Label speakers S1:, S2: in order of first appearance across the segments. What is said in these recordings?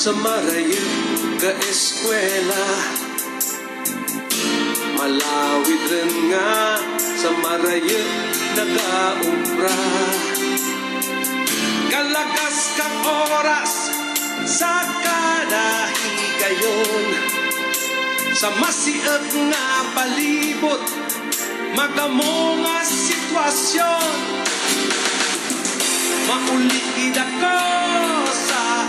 S1: sa marayo ka eskwela Malawid rin nga sa marayo nagaumbra. Kalagas kang oras sa kanahigayon Sa masiag nga palibot Magamo nga sitwasyon. Maulikid ako sa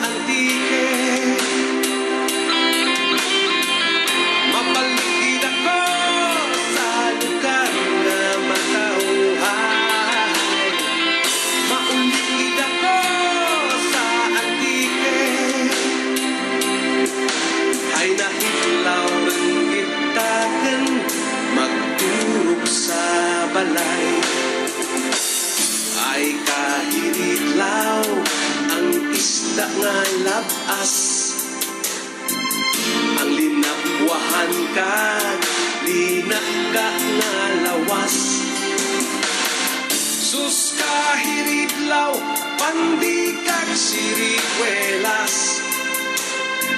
S1: Sus kahiritlaw Pandikag sirikwelas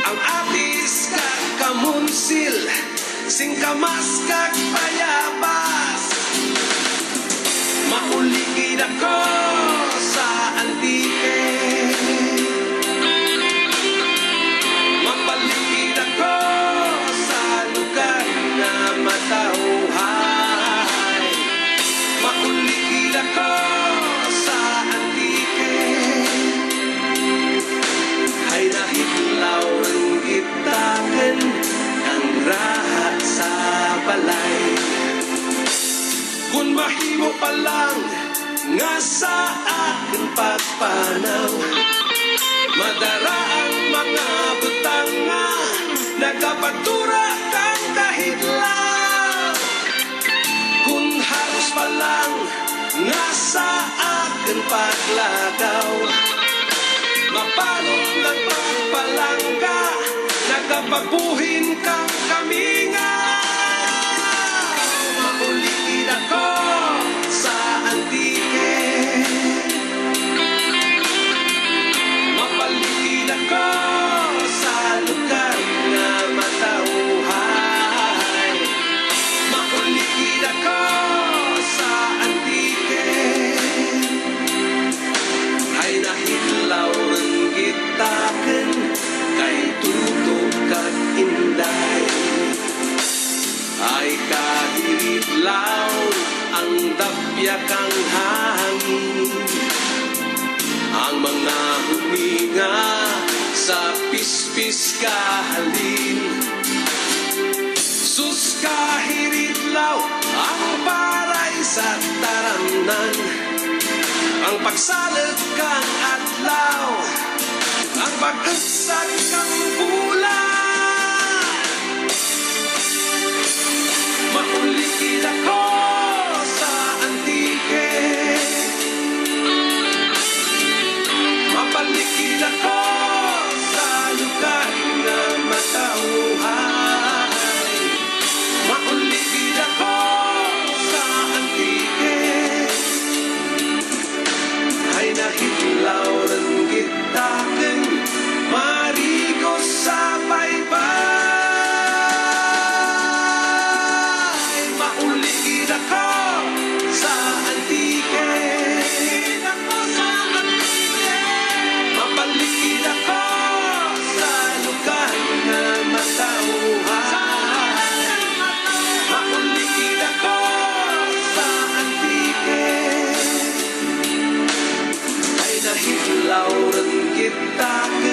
S1: ang atis kag kamunsil Singkamas payabas Kung mahimo pa lang. Nga sa akin pagpanaw, madara ang mga butang nga nagapatura kang kahitlaw. Kung halos pa lang nga sa akin paglagaw, Mapalong ng pagpalangga Nagkapagbuhin kang kaminga mga huminga sa pispis kahalin sus kahiritlaw ang paray sa taramnan ang pagsalag kang adlaw Ang pag-agsag kang bulan nahilaw ng